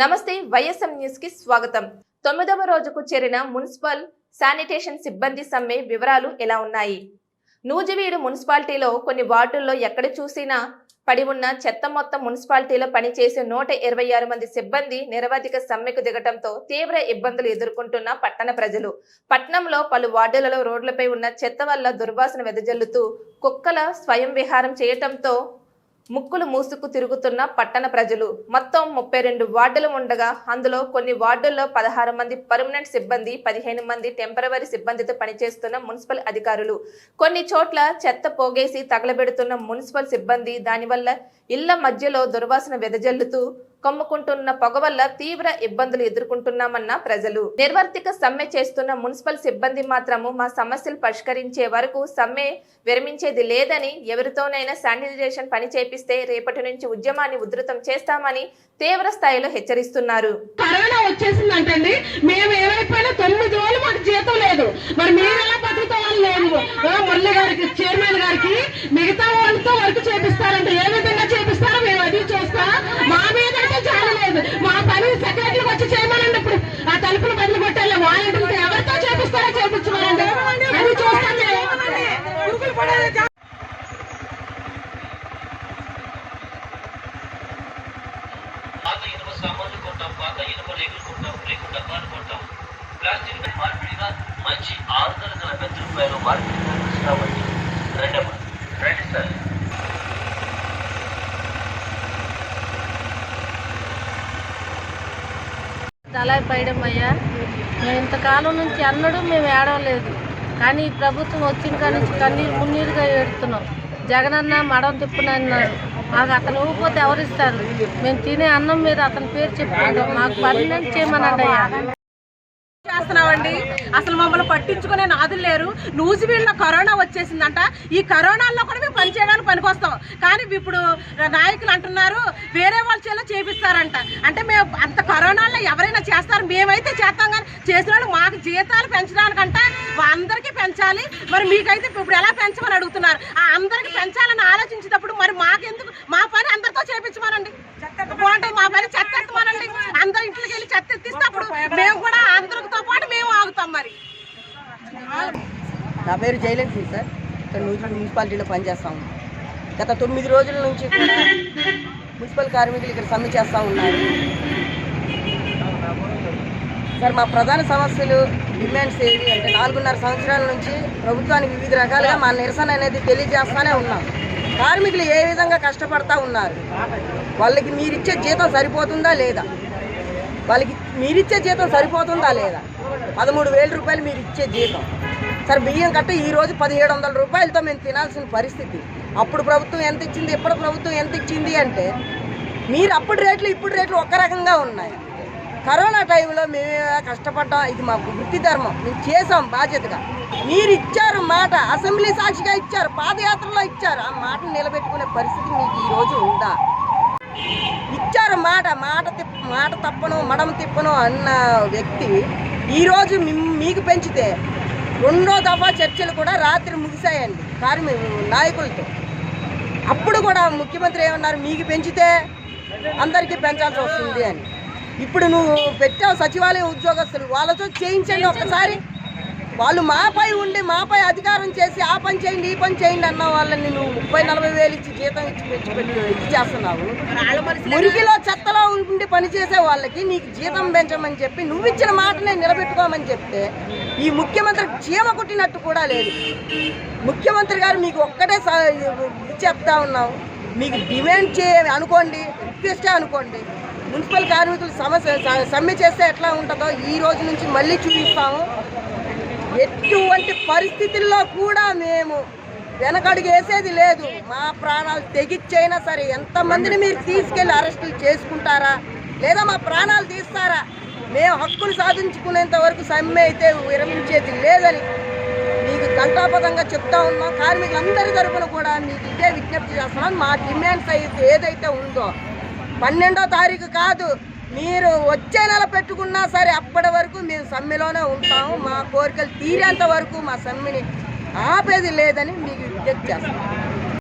నమస్తే వైఎస్ఎం న్యూస్కి స్వాగతం. తొమ్మిదవ రోజుకు చేరిన మున్సిపల్ శానిటేషన్ సిబ్బంది సమ్మె వివరాలు ఎలా ఉన్నాయి? నూజివీడు మున్సిపాలిటీలో కొన్ని వార్డుల్లో ఎక్కడ చూసినా పడి ఉన్న చెత్త మొత్తం మున్సిపాలిటీలో పనిచేసే నూట ఇరవై ఆరు మంది సిబ్బంది నిరవధిక సమ్మెకు దిగటంతో తీవ్ర ఇబ్బందులు ఎదుర్కొంటున్న పట్టణ ప్రజలు. పట్టణంలో పలు వార్డులలో రోడ్లపై ఉన్న చెత్త వల్ల దుర్వాసన వెదజల్లుతూ కుక్కల స్వయం విహారం చేయటంతో ముక్కులు మూసుకు తిరుగుతున్న పట్టణ ప్రజలు. మొత్తం ముప్పై రెండు వార్డులు ఉండగా అందులో కొన్ని వార్డుల్లో పదహారు మంది పర్మనెంట్ సిబ్బంది పదిహేను మంది టెంపరవరీ సిబ్బందితో పనిచేస్తున్న మున్సిపల్ అధికారులు. కొన్ని చోట్ల చెత్త పోగేసి తగలబెడుతున్న మున్సిపల్ సిబ్బంది దానివల్ల ఇళ్ళ మధ్యలో దుర్వాసన వెదజల్లుతూ కమ్ముకుంటున్న పొగ వల్ల తీవ్ర ఇబ్బందులు ఎదుర్కొంటున్నామన్న ప్రజలు. నిర్వర్తిక సమ్మె చేస్తున్న మున్సిపల్ సిబ్బంది మాత్రము మా సమస్యలు పరిష్కరించే వరకు సమ్మె విరమించేది లేదని ఎవరితోనైనా శానిటైజేషన్ పని చేపిస్తే రేపటి నుంచి ఉద్యమాన్ని ఉధృతం చేస్తామని తీవ్ర స్థాయిలో హెచ్చరిస్తున్నారు. కరోనా వచ్చేసిందంటండి. మేము ఏమైపోయినా తొమ్మిది రోజులు మాకు జీతం లేదు మరి మీరు ఎలా బతుకుతామని లేదు ఆ, మురళి గారికి చైర్మన్ గారికి మిగతా వాళ్ళతో వర్క్ చేపిస్తారంటే ఏ విధంగా చేపిస్తారో మేము అది చూస్తా మా మీద అయితే చాలా లేదు మా పని సెక్రటరీకి వచ్చి చేయమనండి ఇప్పుడు ఆ తలుపులు బదులు కొట్టాలి వాలంటీర్లతో ఎవరితో చేపిస్తారో చేపించమనండి అది చూస్తాం మేము. పాత ఇనుప సామాన్లు కొంటాం పాత ఇనుప రేకులు కొంటాం రేకు ప్లాస్టిక్ మార్పిడిగా మంచి ఆరుదల గల పెద్ద రూపాయలు మార్పిడి ఇస్తామని రెండమ్మ రండి సార్. తలా పైడం అయ్యా. మేము ఇంతకాలం నుంచి అన్నడు మేము ఏడవలేదు కానీ ప్రభుత్వం వచ్చిన కాడి నుంచి కన్నీరు మున్నీరుగా ఏడుతున్నాం. జగనన్న మడం తిప్పునన్నాడు మాకు అతను ఇవ్వకపోతే ఎవరిస్తారు మేము తినే అన్నం మీద అతని పేరు చెప్పుకుంటాం. మాకు పర్మనెంట్ చేయమనండి అయ్యా చేస్తున్నామండి అసలు మమ్మల్ని పట్టించుకునే నాదులు లేరు. నూజివీడులో కరోనా వచ్చేసిందంట. ఈ కరోనాల్లో కూడా మేము పని చేయడానికి పనికొస్తాం. కానీ ఇప్పుడు నాయకులు అంటున్నారు వేరే వాళ్ళ చేలో చేపిస్తారంట. అంటే మేము అంత కరోనాల్లో ఎవరైనా చేస్తారు? మేమైతే చేస్తాం కానీ చేసిన వాళ్ళు మాకు జీతాలు పెంచడానికంట అందరికీ పెంచాలి. మరి మీకైతే ఇప్పుడు ఎలా పెంచమని అడుగుతున్నారు? ఆ అందరికి పెంచాలని ఆలోచించేటప్పుడు మరి మాకెందుకు? మా పని అందరితో చేపించమనండి. బాగుంటుంది మా పని చెత్త ఎత్తమనండి. అందరి ఇంట్లోకి వెళ్ళి చెత్త ఎత్తిస్తే అప్పుడు మేము కూడా అందరితో పాటు మేము ఆగుతాం మరి నా పేరు జయలక్ష్మి సార్. ఇక్కడ నూజిలో మున్సిపాలిటీలో పనిచేస్తాము గత తొమ్మిది రోజుల నుంచి కూడా మున్సిపల్ కార్మికులు ఇక్కడ సమ్మె చేస్తూ ఉన్నారు. సార్ మా ప్రధాన సమస్యలు డిమాండ్స్ ఏవి అంటే నాలుగున్నర సంవత్సరాల నుంచి ప్రభుత్వానికి వివిధ రకాలుగా మా నిరసన అనేది తెలియజేస్తూనే ఉన్నాం. కార్మికులు ఏ విధంగా కష్టపడతా ఉన్నారు? వాళ్ళకి మీరిచ్చే జీతం సరిపోతుందా లేదా? వాళ్ళకి మీరిచ్చే జీతం సరిపోతుందా లేదా? పదమూడు వేల రూపాయలు మీరు ఇచ్చే జీతం. సరే బియ్యం కట్ట ఈ రోజు పదిహేడు వందల రూపాయలతో మేము తినాల్సిన పరిస్థితి. అప్పుడు ప్రభుత్వం ఎంత ఇచ్చింది ఇప్పుడు ప్రభుత్వం ఎంత ఇచ్చింది అంటే మీరు అప్పుడు రేట్లు ఇప్పుడు రేట్లు ఒక రకంగా ఉన్నాయి. కరోనా టైంలో మేము కష్టపడ్డాం ఇది మా వృత్తి ధర్మం మేము చేసాం బాధ్యతగా. మీరు ఇచ్చారు మాట అసెంబ్లీ సాక్షిగా ఇచ్చారు పాదయాత్రలో ఇచ్చారు. ఆ మాటను నిలబెట్టుకునే పరిస్థితి మీకు ఈ రోజు ఉందా? ఇచ్చారు మాట మాట తిప్ప మాట తప్పను మడం తిప్పను అన్న వ్యక్తి ఈరోజు మీకు పెంచితే రెండో దఫా చర్చలు కూడా రాత్రి ముగిశాయండి కార్మి నాయకులతో. అప్పుడు కూడా ముఖ్యమంత్రి ఏమన్నారు మీకు పెంచితే అందరికీ పెంచాల్సి వస్తుంది అని. ఇప్పుడు నువ్వు పెట్టావు సచివాలయ ఉద్యోగస్తులు వాళ్ళతో చేయించండి ఒక్కసారి. వాళ్ళు మాపై ఉండి మాపై అధికారం చేసి ఆ పని చేయండి ఈ పని చేయండి అన్న వాళ్ళని నువ్వు ముప్పై నలభై వేలు ఇచ్చి జీతం ఇచ్చి పెంచి పెట్టి ఇది చేస్తున్నావు. మురికిలో ఉండి పనిచేసే వాళ్ళకి నీకు జీతం పెంచమని చెప్పి నువ్వు ఇచ్చిన మాటనే నిలబెట్టుకోమని చెప్తే ఈ ముఖ్యమంత్రి చీమ కుట్టినట్టు కూడా లేదు. ముఖ్యమంత్రి గారు మీకు ఒక్కటే చెప్తా ఉన్నాం. మీకు డిమాండ్ చే అనుకోండి రిక్వెస్టే అనుకోండి. మున్సిపల్ కార్మికులు సమస్య సమ్మె చేస్తే ఎట్లా ఉంటుందో ఈ రోజు నుంచి మళ్ళీ చూపిస్తాము. ఎటువంటి పరిస్థితుల్లో కూడా మేము వెనకడుగు వేసేది లేదు. మా ప్రాణాలు తెగిచ్చైనా సరే ఎంతమందిని మీరు తీసుకెళ్ళి అరెస్టులు చేసుకుంటారా? లేదా మా ప్రాణాలు తీస్తారా? మేము హక్కులు సాధించుకునేంత వరకు సమ్మె అయితే విరమించేది లేదని మీకు ఘంటాపదంగా చెప్తా ఉన్నాం. కార్మికులందరి తరఫున కూడా మీకు ఇదే విజ్ఞప్తి చేస్తున్నాం. మా డిమాండ్స్ అయితే ఏదైతే ఉందో పన్నెండో తారీఖు కాదు మీరు వచ్చే నెల పెట్టుకున్నా సరే అప్పటి వరకు మేము సమ్మెలోనే ఉంటాము. మా కోరికలు తీరేంత వరకు మా సమ్మెని ఆపేది లేదని మీకు విజ్ఞప్తి చేస్తాను.